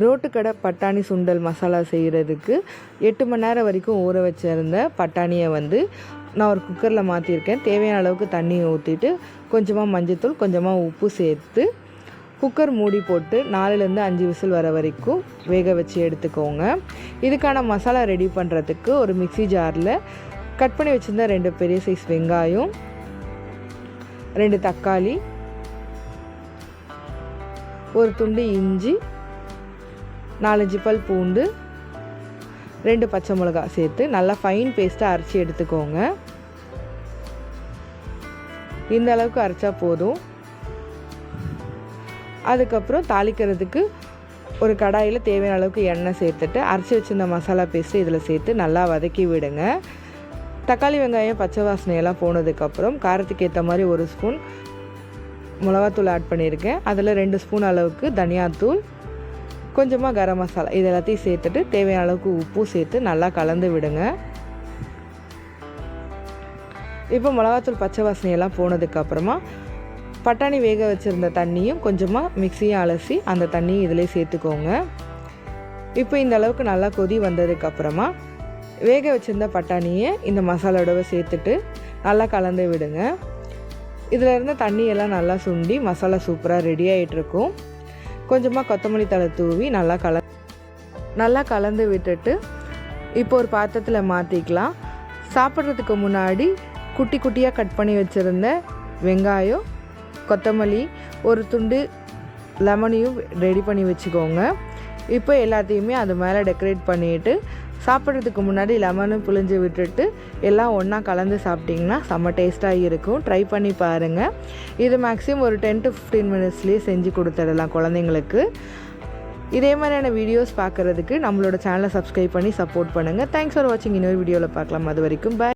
ரோட்டுக்கடை பட்டாணி சுண்டல் மசாலா செய்கிறதுக்கு எட்டு மணி நேரம் வரைக்கும் ஊற வச்சிருந்த பட்டாணியை வந்து நான் ஒரு குக்கரில் மாற்றிருக்கேன் தேவையான அளவுக்கு தண்ணியை ஊற்றிட்டு கொஞ்சமாக மஞ்சத்தூள் கொஞ்சமாக உப்பு சேர்த்து குக்கர் மூடி போட்டு நாலுலேருந்து அஞ்சு விசில் வர வரைக்கும் வேக வச்சு எடுத்துக்கோங்க. இதுக்கான மசாலா ரெடி பண்ணுறதுக்கு ஒரு மிக்ஸி ஜாரில் கட் பண்ணி வச்சுருந்த ரெண்டு பெரிய சைஸ் வெங்காயம் ரெண்டு தக்காளி ஒரு துண்டு இஞ்சி நாலஞ்சு பல் பூண்டு ரெண்டு பச்சை மிளகா சேர்த்து நல்லா ஃபைன் பேஸ்ட்டாக அரைச்சி எடுத்துக்கோங்க. இந்த அளவுக்கு அரைச்சா போதும். அதுக்கப்புறம் தாளிக்கிறதுக்கு ஒரு கடாயில் தேவையான அளவுக்கு எண்ணெய் சேர்த்துட்டு அரைச்சி வச்சிருந்த மசாலா பேஸ்ட்டு இதில் சேர்த்து நல்லா வதக்கி விடுங்க. தக்காளி வெங்காயம் பச்சை வாசனையெல்லாம் போனதுக்கப்புறம் காரத்துக்கு ஏற்ற மாதிரி ஒரு ஸ்பூன் மிளகாத்தூள் ஆட் பண்ணியிருக்கேன். அதில் ரெண்டு ஸ்பூன் அளவுக்கு தனியாத்தூள் கொஞ்சமாக கரம் மசாலா இது எல்லாத்தையும் சேர்த்துட்டு தேவையான அளவுக்கு உப்பும் சேர்த்து நல்லா கலந்து விடுங்க. இப்போ மிளகாத்தூள் பச்சை வாசனையெல்லாம் போனதுக்கப்புறமா பட்டாணி வேக வச்சுருந்த தண்ணியும் கொஞ்சமாக மிக்சியும் அலசி அந்த தண்ணியும் இதிலே சேர்த்துக்கோங்க. இப்போ இந்த அளவுக்கு நல்லா கொதி வந்ததுக்கப்புறமா வேக வச்சுருந்த பட்டாணியை இந்த மசாலாவோட சேர்த்துட்டு நல்லா கலந்து விடுங்க. இதில் இருந்த தண்ணியெல்லாம் நல்லா சுண்டி மசாலா சூப்பராக ரெடி ஆகிட்டுருக்கும் கொஞ்சமாக கொத்தமல்லி தழை தூவி நல்லா கல நல்லா கலந்து விட்டுட்டு இப்போ ஒரு பாத்திரத்தில் மாற்றிக்கலாம் சாப்பிட்றதுக்கு முன்னாடி குட்டி குட்டியாக கட் பண்ணி வச்சுருந்த வெங்காயம் கொத்தமல்லி ஒரு துண்டு லெமனையும் ரெடி பண்ணி வச்சுக்கோங்க. இப்போ எல்லாத்தையுமே அது மேலே டெக்கரேட் பண்ணிவிட்டு சாப்பிட்றதுக்கு முன்னாடி லெமனும் புளிஞ்சு விட்டுட்டு எல்லாம் ஒன்றா கலந்து சாப்பிட்டிங்கன்னா செம்ம டேஸ்ட்டாக இருக்கும். ட்ரை பண்ணி பாருங்கள் இது மேக்ஸிமம் ஒரு டென் டு ஃபிஃப்டீன் மினிட்ஸ்லேயே செஞ்சு கொடுத்துடலாம் குழந்தைங்களுக்கு. இதே மாதிரியான வீடியோஸ் பார்க்குறதுக்கு நம்மளோட சேனலை சப்ஸ்கிரைப் பண்ணி சப்போர்ட் பண்ணுங்கள் தேங்க்ஸ் ஃபார் வாட்சிங் இன்னொரு வீடியோவில் பார்க்கலாம். அது வரைக்கும் பாய்